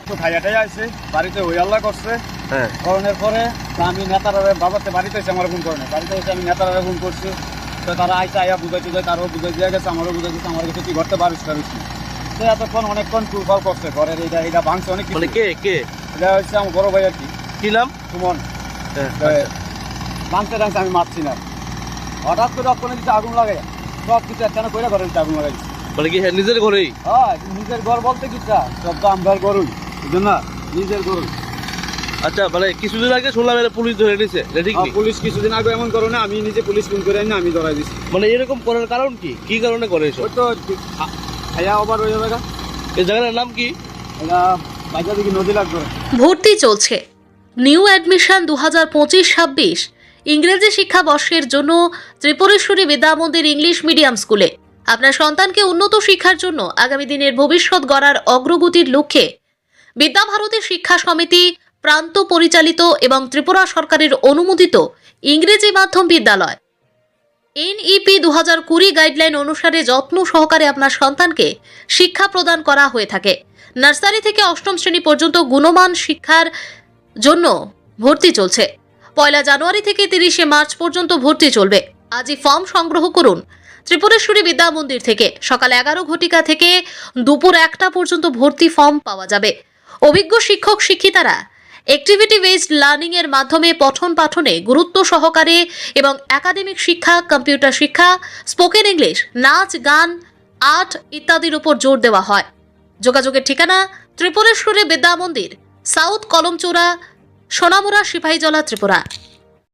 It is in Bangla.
তো খাইয়াটাই আছে বাড়িতে ওই আল্লাহ করছে। হ্যাঁ। করণের পরে আমি নেতারা বাবাতে বাড়িতে এসে আমার ফোন করে বাড়িতে এসে আমি নেতারা ফোন করছি তো তারা আইসা আইয়া বুঝাই টুঝাই তারও বুঝাই দিয়ে গেছে আমারও বুঝাই দিচ্ছে আমার কাছে কি করতে পারিস পারিস তো এতক্ষণ অনেকক্ষণ টুলফল করছে ঘরের ভাঙছে অনেক কে কে? এটা হচ্ছে আমার বড় ভাই আর কি। কি নাম? সুমন। হ্যাঁ, তো আমি মারছি না। হঠাৎ করে অক্ষণে কিছু আগুন লাগাই সব কিছু একখানে করে ঘরের ভিতরে আগুন লাগাই। মানে কি হ্যাঁ, নিজের ঘরেই? হ্যাঁ নিজের ঘর বলতে কিটা সব তো আমার গরুই বুঝলেন না? নিজের গরু আচ্ছা মানে কিছুদিন আগে শুনলাম এটা পুলিশ ধরে নিছে এটা ঠিক পুলিশ কিছুদিন আগে এমন করে না আমি নিজে পুলিশ ফোন করে আনি আমি ধরাই দিচ্ছি মানে এরকম করার কারণ কি? কি কারণে করে এসব? তো খা- খাইয়া ওভার হয়ে যাবে এই জায়গাটার নাম কি? এটা ভর্তি চলছে। নিউ অ্যাডমিশন দু হাজার পঁচিশ ছাব্বিশ, ইংরেজি শিক্ষাবর্ষের জন্য ত্রিপুরেশ্বরী বিদ্যামন্দির ইংলিশ মিডিয়াম স্কুলে আপনার সন্তানকে উন্নত শিক্ষার জন্য আগামী দিনের ভবিষ্যৎ গড়ার অগ্রগতির লক্ষ্যে বিদ্যাভারতী শিক্ষা সমিতি, প্রান্ত পরিচালিত এবং ত্রিপুরা সরকারের অনুমোদিত ইংরেজি মাধ্যম বিদ্যালয়। এনইপি দু হাজার কুড়ি গাইডলাইন অনুসারে যত্ন সহকারে আপনার সন্তানকে শিক্ষা প্রদান করা হয়ে থাকে। নার্সারি থেকে অষ্টম শ্রেণি পর্যন্ত গুণমান শিক্ষার জন্য ভর্তি চলছে। পয়লা জানুয়ারি থেকে তিরিশে মার্চ পর্যন্ত ভর্তি চলবে। আজই ফর্ম সংগ্রহ করুন ত্রিপুরেশ্বরী বিদ্যা মন্দির থেকে। সকাল এগারো ঘটিকা থেকে দুপুর একটা পর্যন্ত ভর্তি ফর্ম পাওয়া যাবে। অভিজ্ঞ শিক্ষক শিক্ষিতারা অ্যাক্টিভিটি বেসড লার্নিং এর মাধ্যমে পঠন পাঠনে গুরুত্ব সহকারে এবং একাডেমিক শিক্ষা কম্পিউটার শিক্ষা স্পোকেন ইংলিশ নাচ, গান আর্ট ইত্যাদির উপর জোর দেওয়া হয়। যোগাযোগের ঠিকানা ত্রিপুরেশ্বরী বিদ্যা মন্দির, সাউথ কলমচোরা সোনামুরা সিপাহীজলা, ত্রিপুরা।